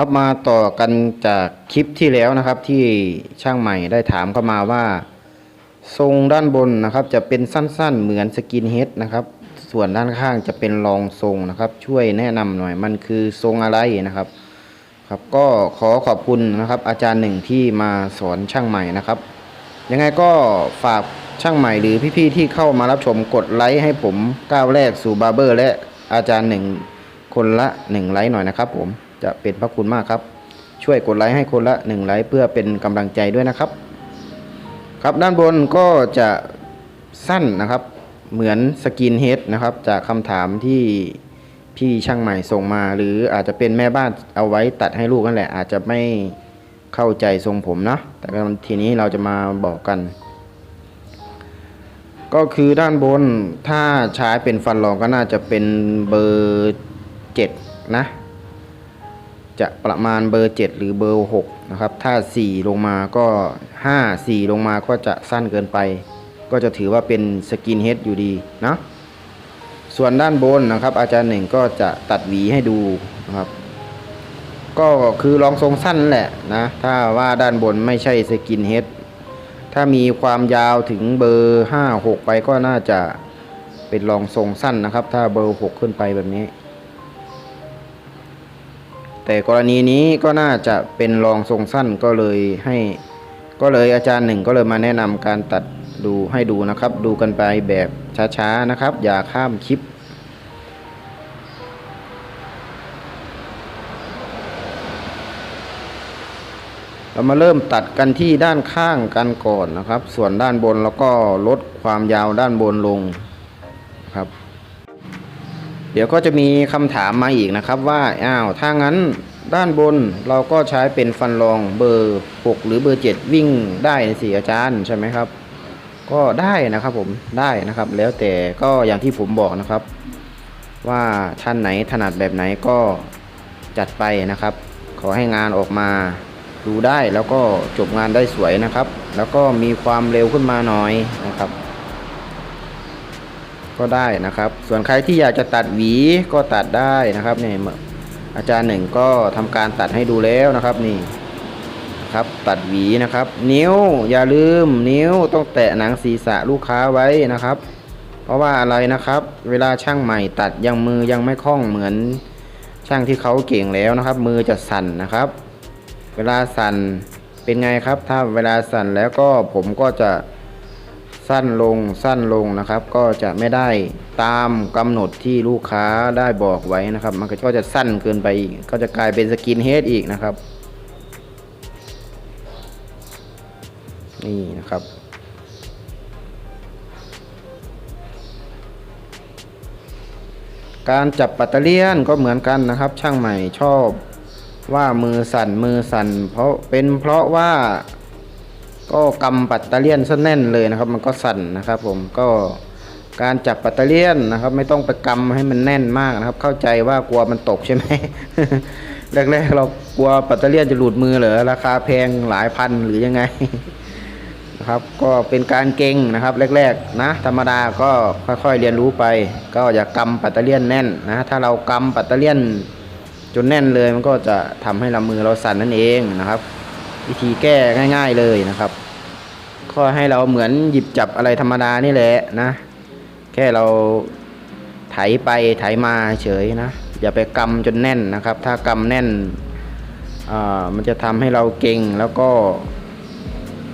ครับมาต่อกันจากคลิปที่แล้วนะครับที่ช่างใหม่ได้ถามเข้ามาว่า ทรงด้านบนนะครับ จะเป็นสั้นๆเหมือนสกินเฮดนะครับ ส่วนด้านข้างจะเป็นรองทรงนะครับ ช่วยแนะนำหน่อยมันคือทรงอะไรนะครับ ครับก็ขอขอบคุณนะครับ อาจารย์หนึ่งที่มาสอนช่างใหม่นะครับ ยังไงก็ฝากช่างใหม่หรือพี่ๆที่เข้ามารับชมกดไลค์ให้ผมก้าวแรกสู่บาร์เบอร์ และอาจารย์หนึ่งคนละหนึ่งไลค์หน่อยนะครับผม จะเป็นพระคุณมากครับ ช่วยกดไลค์ให้คนละหนึ่งไลค์เพื่อเป็นกำลังใจด้วยนะครับ ครับด้านบนก็จะสั้นนะครับ เหมือนสกินเฮดนะครับ จากคำถามที่พี่ช่างใหม่ส่งมา หรืออาจจะเป็นแม่บ้านเอาไว้ตัดให้ลูกนั่นแหละ อาจจะไม่เข้าใจทรงผมนะแต่ทีนี้เราจะมาบอกกัน ก็คือด้านบนถ้าใช้เป็นฟันรองก็น่าจะเป็นเบอร์เจ็ดนะ จะประมาณเบอร์ 7 หรือเบอร์ 6 นะครับ ถ้า 4 ลงมาก็ 5 4 ลงมาก็จะสั้นเกินไป ก็จะถือว่าเป็นสกินเฮดอยู่ดีนะส่วนด้านบนนะครับ อาจารย์หนึ่งก็จะตัดหวีให้ดูนะครับ ก็คือรองทรงสั้นแหละนะถ้าว่าด้านบนไม่ใช่สกินเฮดถ้ามีความยาวถึงเบอร์ 5 6 ไปก็น่าจะเป็นรองทรงสั้นนะครับ ถ้าเบอร์ 6 ขึ้นไปแบบนี้ แต่กรณีนี้ก็น่าจะเป็นรองทรงสั้นก็เลยให้ ก็เลยอาจารย์หนึ่งก็เลยมาแนะนำการตัดดูให้ดูนะครับ ดูกันไปแบบช้าๆนะครับ อย่าข้ามคลิปเรามาเริ่มตัดกันที่ด้านข้างกันก่อนนะครับ ส่วนด้านบนแล้วก็ลดความยาวด้านบนลงครับ เดี๋ยวก็จะมีคำถามมาอีกนะครับว่าอ้าวถ้างั้นด้านบนเราก็ใช้เป็นฟันรองเบอร์ 6 หรือเบอร์ 7 วิ่งได้สิอาจารย์ใช่ไหมครับ ก็ได้นะครับผมได้นะครับ แล้วแต่ก็อย่างที่ผมบอกนะครับ ว่าท่านไหนถนัดแบบไหนก็จัดไปนะครับ ขอให้งานออกมาดูได้แล้วก็จบงานได้สวยนะครับ แล้วก็มีความเร็วขึ้นมาหน่อยนะครับ ก็ได้นะครับ ส่วนใครที่อยากจะตัดหวีก็ตัดได้นะครับเนี่ยอาจารย์หนึ่งก็ทำการตัดให้ดูแล้วนะครับนี่ครับตัดหวีนะครับ นิ้วอย่าลืมนิ้วต้องแตะหนังศีรษะลูกค้าไว้นะครับ เพราะว่าอะไรนะครับ เวลาช่างใหม่ตัดยังมือยังไม่คล่องเหมือนช่างที่เขาเก่งแล้วนะครับ มือจะสั่นนะครับ เวลาสั่นเป็นไงครับ ถ้าเวลาสั่นแล้วก็ผมก็จะ สั้นลงสั้นลงนะครับ ก็จะไม่ได้ตามกำหนดที่ลูกค้าได้บอกไว้นะครับ มันก็จะสั้นเกินไปอีกก็จะกลายเป็นสกินเฮดอีกนะครับ นี่นะครับการจับปัตเตอร์เลียนก็เหมือนกันนะครับ ช่างใหม่ชอบว่ามือสั่นมือสั่นเพราะเป็นเพราะว่า ก็กำปัตเตอร์เลียนซะแน่นเลยนะครับ มันก็สั่นนะครับผมก็การจับปัตเตอร์เลียนนะครับ ไม่ต้องไปกำให้มันแน่นมากนะครับ เข้าใจว่ากลัวมันตกใช่ไหมแรกๆเรากลัวปัตเตอร์เลียนจะหลุดมือเหรอราคาแพงหลายพันหรือยังไงนะครับ ก็เป็นการเก่งนะครับ แรกๆนะ ธรรมดาก็ค่อยๆเรียนรู้ไป ก็อย่ากำปัตเตอร์เลียนแน่นนะถ้าเรากำปัตเตอร์เลียนจนแน่นเลยมันก็จะทำให้ลำมือเราสั่นนั่นเองนะครับ วิธีแก้ง่ายๆเลยนะครับ ก็ให้เราเหมือนหยิบจับอะไรธรรมดานี่แหละนะ แค่เราไถไปไถมาเฉยนะอย่าไปกำจนแน่นนะครับ ถ้ากำแน่นอ่ามันจะทำให้เราเก่งแล้วก็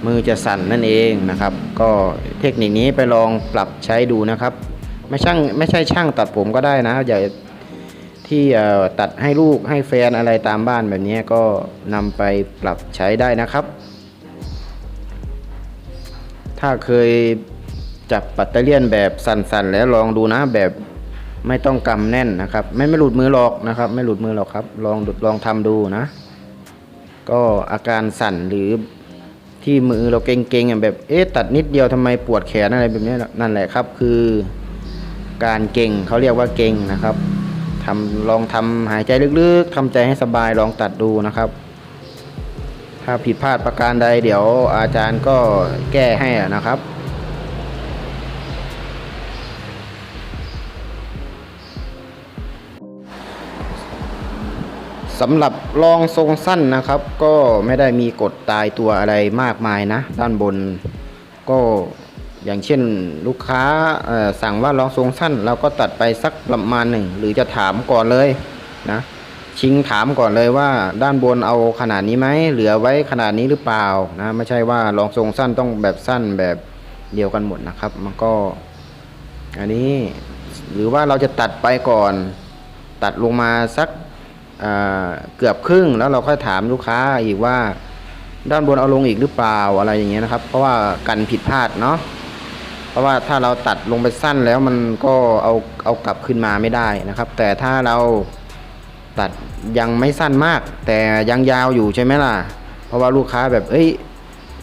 มือจะสั่นนั่นเองนะครับ ก็เทคนิคนี้ไปลองปรับใช้ดูนะครับ ไม่ช่างไม่ใช่ช่างตัดผมก็ได้นะอย่า ที่ตัดให้ลูกให้แฟนอะไรตามบ้านแบบนี้ก็นำไปปรับใช้ได้นะครับ ถ้าเคยจับปัตเตอร์เลียนแบบสั่นๆ แล้วลองดูนะแบบไม่ต้องกำแน่นนะครับ ไม่ไม่หลุดมือหรอกนะครับ ไม่หลุดมือหรอกครับ ลองลองทำดูนะ ก็อาการสั่นหรือที่มือเราเก่งๆแบบเอ๊ะตัดนิดเดียวทำไมปวดแขนอะไรแบบนี้นั่นแหละครับ คือ การเก่งเขาเรียกว่าเก่งนะครับ ทำลองทำหายใจลึกๆทำใจให้สบายลองตัดดูนะครับ ถ้าผิดพลาดประการใดเดี๋ยวอาจารย์ก็แก้ให้นะครับสสำหรับรองทรงสั้นนะครับ ก็ไม่ได้มีกฎตายตัวอะไรมากมายนะ ด้านบนก็ อย่างเช่นลูกค้าสั่งว่ารองทรงสั้น เราก็ตัดไปสักประมาณหนึ่งหรือจะถามก่อนเลยนะชิงถามก่อนเลยว่าด้านบนเอาขนาดนี้ไหมเหลือไว้ขนาดนี้หรือเปล่านะไม่ใช่ว่ารองทรงสั้นต้องแบบสั้นแบบเดียวกันหมดนะครับ มันก็ อันนี้หรือว่าเราจะตัดไปก่อน ตัดลงมาสักเกือบครึ่งแล้วเราค่อยถามลูกค้าอีกว่า ด้านบนเอาลงอีกหรือเปล่าอะไรอย่างเงี้ยนะครับ เพราะว่ากันผิดพลาดเนาะ เพราะว่าถ้าเราตัดลงไปสั้นแล้วมันก็เอาเอากลับขึ้นมาไม่ได้นะครับ แต่ถ้าเราตัดยังไม่สั้นมาก แต่ยังยาวอยู่ใช่ไหมล่ะ เพราะว่าลูกค้าแบบเอ้ย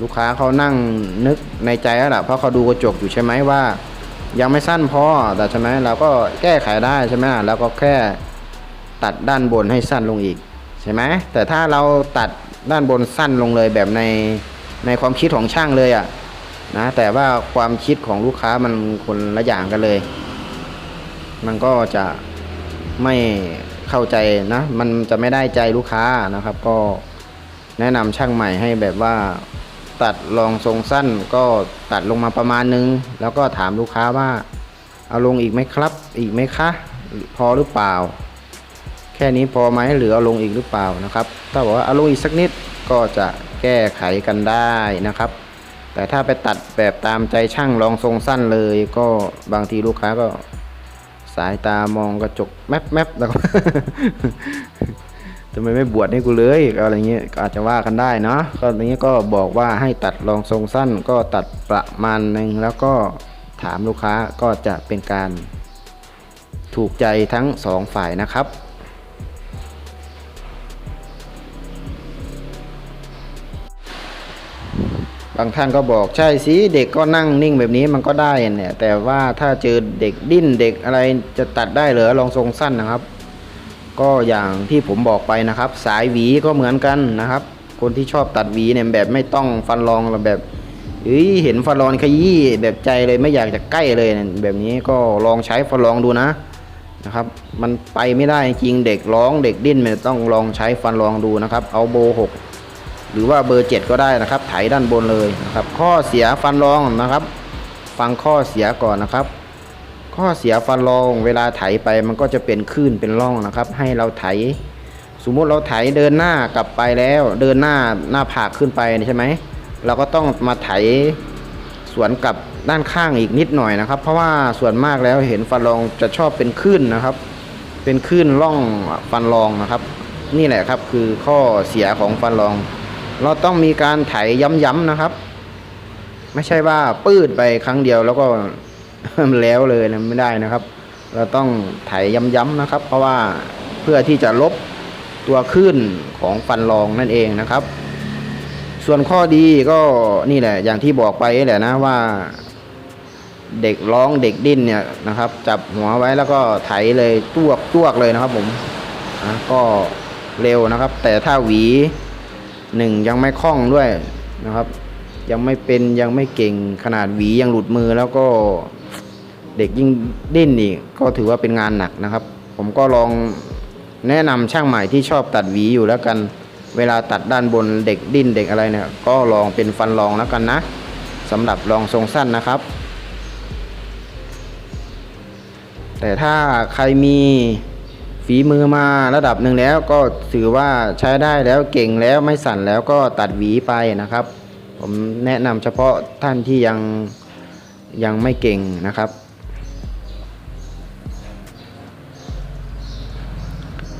ลูกค้าเขานั่งนึกในใจแล้วล่ะเพราะเขาดูกระจกอยู่ใช่ไหมว่า ยังไม่สั้นพอแต่ใช่ไหมเราก็แก้ไขได้ใช่ไหมแล้วก็แค่ตัดด้านบนให้สั้นลงอีกใช่ไหมแต่ถ้าเราตัดด้านบนสั้นลงเลยแบบในในความคิดของช่างเลยอะ่ะ นะแต่ว่าความคิดของลูกค้ามันคนละอย่างกันเลย มันก็จะไม่เข้าใจนะ มันจะไม่ได้ใจลูกค้านะครับ ก็แนะนำช่างใหม่ให้แบบว่าตัดรองทรงสั้นก็ตัดลงมาประมาณนึง แล้วก็ถามลูกค้าว่า เอาลงอีกไหมครับ อีกไหมคะ พอหรือเปล่า แค่นี้พอไหมหรือเอาลงอีกหรือเปล่านะครับ ถ้าบอกว่าเอาลงอีกสักนิดก็จะแก้ไขกันได้นะครับ แต่ถ้าไปตัดแบบตามใจช่างรองทรงสั้นเลยก็บางทีลูกค้าก็สายตามองกระจกแมบแมบแล้วก็ทำไมไม่บวชให้กูเลยอะไรเงี้ยอาจจะว่ากันได้เนาะก็อย่างนี้ก็บอกว่าให้ตัดรองทรงสั้น ก็ตัดประมาณหนึ่งแล้วก็ถามลูกค้าก็จะเป็นการถูกใจทั้งสองฝ่ายนะครับ บางท่านก็บอกใช่สิเด็กก็นั่งนิ่งแบบนี้มันก็ได้เนี่ยแต่ว่าถ้าเจอเด็กดิ้นเด็กอะไรจะตัดได้เหรอลองทรงสั้นนะครับ ก็อย่างที่ผมบอกไปนะครับ สายหวีก็เหมือนกันนะครับ คนที่ชอบตัดหวีเนี่ยแบบไม่ต้องฟันรองแบบเฮ้ยเห็นฟันรองขยี้แบบใจเลยไม่อยากจะใกล้เลยเนี่ยแบบนี้ก็ลองใช้ฟันรองดูนะนะครับ มันไปไม่ได้จริงเด็กร้องเด็กดิ้นมันต้องลองใช้ฟันรองดูนะครับ เอาโบหก หรือว่าเบอร์ 7 ก็ได้นะครับไถด้านบนเลยนะครับ ข้อเสียฟันรองนะครับ ฟังข้อเสียก่อนนะครับ ข้อเสียฟันรองเวลาไถไปมันก็จะเป็นคลื่นเป็นร่องนะครับ ให้เราไถ สมมุติเราไถเดินหน้ากลับไปแล้ว เดินหน้าหน้าผากขึ้นไปใช่ไหมเราก็ต้องมาไถสวนกับด้านข้างอีกนิดหน่อยนะครับ เพราะว่าส่วนมากแล้วเห็นฟันรองจะชอบเป็นคลื่นนะครับ เป็นคลื่นร่องฟันรองนะครับ นี่แหละครับคือข้อเสียของฟันรอง เราต้องมีการไถย้ำๆนะครับ ไม่ใช่ว่าปืดไปครั้งเดียวแล้วก็แล้วเลยนะไม่ได้นะครับ เราต้องไถย้ำๆนะครับ เพราะว่าเพื่อที่จะลบตัวขึ้นของฟันรองนั่นเองนะครับ ส่วนข้อดีก็นี่แหละ อย่างที่บอกไปแหละนะว่า เด็กร้องเด็กดิ้นเนี่ยนะครับ จับหัวไว้แล้วก็ไถเลยตวกตวกเลยนะครับ ผมอะก็เร็วนะครับ แต่ถ้าหวี หนึ่งยังไม่คล่องด้วยนะครับ ยังไม่เป็นยังไม่เก่งขนาดหวียังหลุดมือแล้วก็เด็กยิ่งดิ้นอีกก็ถือว่าเป็นงานหนักนะครับ ผมก็ลองแนะนำช่างใหม่ที่ชอบตัดหวีอยู่แล้วกัน เวลาตัดด้านบนเด็กดิ้นเด็กอะไรเนี่ย ก็ลองเป็นฟันรองแล้วกันนะสำหรับรองทรงสั้นนะครับ แต่ถ้าใครมี ฝีมือมาระดับหนึ่งแล้วก็ถือว่าใช้ได้แล้วเก่งแล้วไม่สั่นแล้วก็ตัดหวีไปนะครับ ผมแนะนำเฉพาะท่านที่ยังยังไม่เก่งนะครับ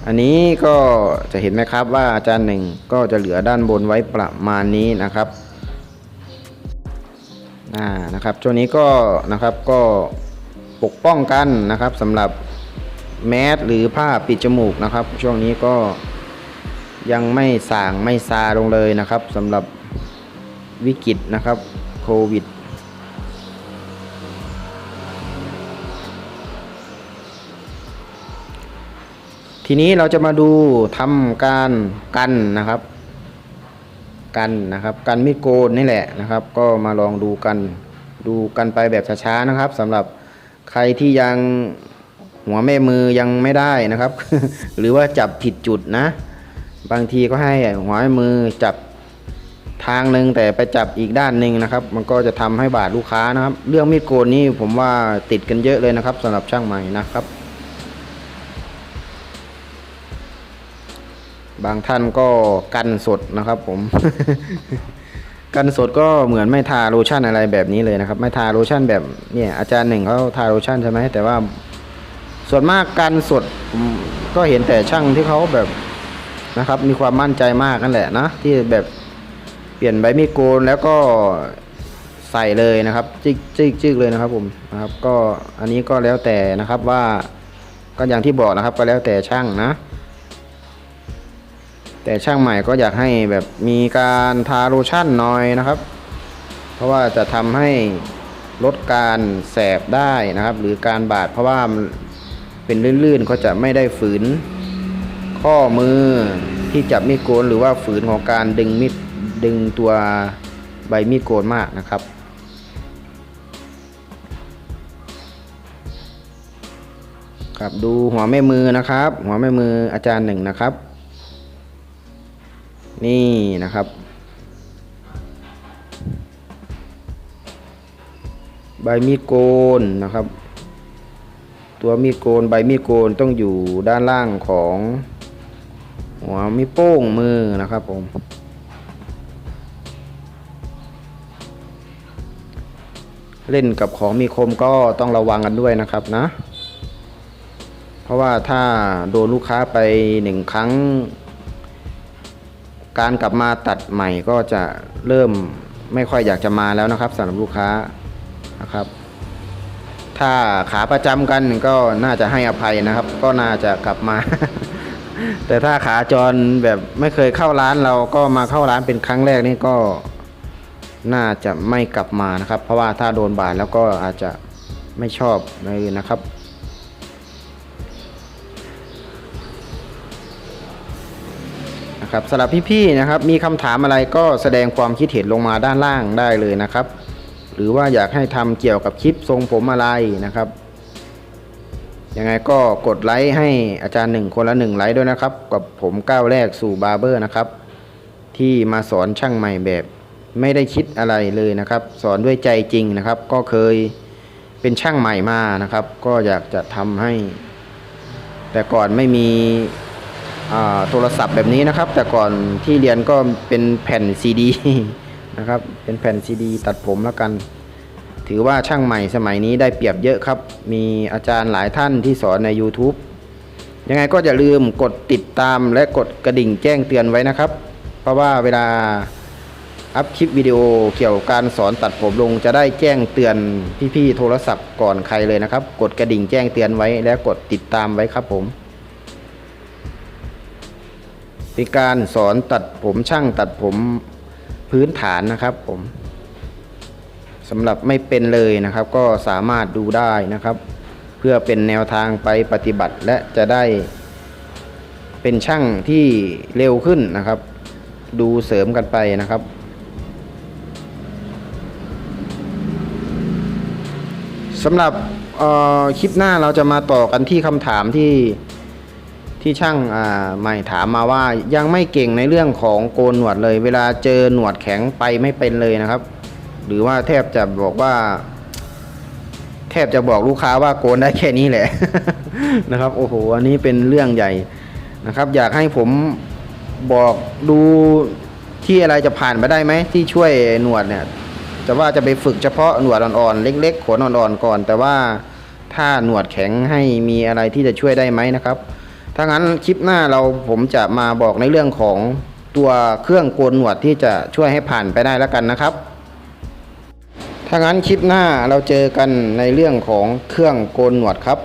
อันนี้ก็จะเห็นไหมครับว่าอาจารย์หนึ่งก็จะเหลือด้านบนไว้ประมาณนี้นะครับอ่านะครับช่วงนี้ก็นะครับก็ปกป้องกันนะครับสำหรับ แมสหรือผ้าปิดจมูกนะครับ ช่วงนี้ก็ยังไม่ส่างไม่ซาลงเลยนะครับสำหรับวิกฤตนะครับโควิดทีนี้เราจะมาดูทำการกันนะครับ กันนะครับ กันมีดโกนนี่แหละนะครับ ก็มาลองดูกันดูกันไปแบบช้าๆนะครับสำหรับใครที่ยัง หัวแม่มือยังไม่ได้นะครับ หรือว่าจับผิดจุดนะ บางทีก็ให้หัวให้มือจับทางหนึ่งแต่ไปจับอีกด้านหนึ่งนะครับ มันก็จะทำให้บาดลูกค้านะครับ เรื่องมีดโกนนี่ผมว่าติดกันเยอะเลยนะครับสำหรับช่างใหม่นะครับ บางท่านก็กันสดนะครับ ผม กันสดก็เหมือนไม่ทาโลชั่นอะไรแบบนี้เลยนะครับ ไม่ทาโลชั่นแบบเนี่ยอาจารย์หนึ่งเขาทาโลชั่นใช่ไหมแต่ว่า ส่วนมากกันสดก็เห็นแต่ช่างที่เขาแบบนะครับ มีความมั่นใจมากนั่นแหละนะที่แบบเปลี่ยนใบมีดโกนแล้วก็ใส่เลยนะครับจิกจิกจิกเลยนะครับผมนะครับก็อันนี้ก็แล้วแต่นะครับว่าก็อย่างที่บอกนะครับก็แล้วแต่ช่างนะ แต่ช่างใหม่ก็อยากให้แบบมีการทาโลชั่นหน่อยนะครับ เพราะว่าจะทำให้ลดการแสบได้นะครับ หรือการบาดเพราะว่า เป็นลื่นๆก็จะไม่ได้ฝืน ข้อมือที่จับมีดโกนหรือว่าฝืนของการดึงมีดดึงตัวใบมีดโกนมากนะครับครับดูหัวแม่มือนะครับ หัวแม่มืออาจารย์หนึ่งนะครับ นี่นะครับ ใบมีดโกนนะครับ ตัวมีดโกนใบมีดโกนต้องอยู่ด้านล่างของหัวมีโป้งมือนะครับผม เล่นกับของมีคมก็ต้องระวังกันด้วยนะครับนะ เพราะว่าถ้าโดนลูกค้าไปหนึ่งครั้ง การกลับมาตัดใหม่ก็จะเริ่มไม่ค่อยอยากจะมาแล้วนะครับสำหรับลูกค้านะครับ ถ้าขาประจำกันก็น่าจะให้อภัยนะครับ ก็น่าจะกลับมา แต่ถ้าขาจรแบบไม่เคยเข้าร้านเราก็มาเข้าร้านเป็นครั้งแรกนี่ก็น่าจะไม่กลับมานะครับ เพราะว่าถ้าโดนบาดแล้วก็อาจจะไม่ชอบเลยนะครับนะครับสำหรับพี่ๆนะครับ มีคำถามอะไรก็แสดงความคิดเห็นลงมาด้านล่างได้เลยนะครับ รือว่าอยากให้ทำเกี่ยวกับคลิปทรงผมอะไรนะครับ ยังไงก็กดไลค์ให้อาจารย์หนึ่งคนละหนึ่งไลค์ด้วยนะครับ กับผมก้าวแรกสู่บาร์เบอร์นะครับ ที่มาสอนช่างใหม่แบบไม่ได้คิดอะไรเลยนะครับ สอนด้วยใจจริงนะครับ ก็เคยเป็นช่างใหม่มานะครับ ก็อยากจะทำให้ แต่ก่อนไม่มีโทรศัพท์แบบนี้นะครับ แต่ก่อนที่เรียนก็เป็นแผ่นซีดี นะครับ เป็นแผ่นซีดี ตัดผมแล้วกัน ถือว่าช่างใหม่สมัยนี้ได้เปรียบเยอะครับ มีอาจารย์หลายท่านที่สอนใน YouTube ยังไงก็อย่าลืมกดติดตามและกดกระดิ่งแจ้งเตือนไว้นะครับ เพราะว่าเวลาอัพคลิปวิดีโอเกี่ยวกับการสอนตัดผมลงจะได้แจ้งเตือนพี่ๆโทรศัพท์ก่อนใครเลยนะครับ กดกระดิ่งแจ้งเตือนไว้และกดติดตามไว้ครับผมเป็นการสอนตัดผมช่างตัดผม พื้นฐานนะครับผมสำหรับไม่เป็นเลยนะครับ ก็สามารถดูได้นะครับ เพื่อเป็นแนวทางไปปฏิบัติและจะได้ เป็นช่างที่เร็วขึ้นนะครับ ดูเสริมกันไปนะครับสำหรับคลิปหน้าเราจะมาต่อกันที่คำถามที่ ที่ช่างใหม่ถามมาว่ายังไม่เก่งในเรื่องของโกนหนวดเลย เวลาเจอหนวดแข็งไปไม่เป็นเลยนะครับ หรือว่าแทบจะบอกว่า แทบจะบอกลูกค้าว่าโกนได้แค่นี้แหละนะครับ โอ้โหอันนี้เป็นเรื่องใหญ่นะครับ อยากให้ผมบอกดูที่อะไรจะผ่านไปได้ไหมที่ช่วยหนวดเนี่ยจะว่าจะไปฝึกเฉพาะหนวดอ่อนๆเล็กๆขนอ่อนๆก่อน แต่ว่าถ้าหนวดแข็งให้มีอะไรที่จะช่วยได้ไหมนะครับ ถ้างั้นคลิปหน้าเราผมจะมาบอกในเรื่องของตัวเครื่องโกนหนวดที่จะช่วยให้ผ่านไปได้แล้วกันนะครับ ถ้างั้นคลิปหน้าเราเจอกันในเรื่องของเครื่องโกนหนวดครับ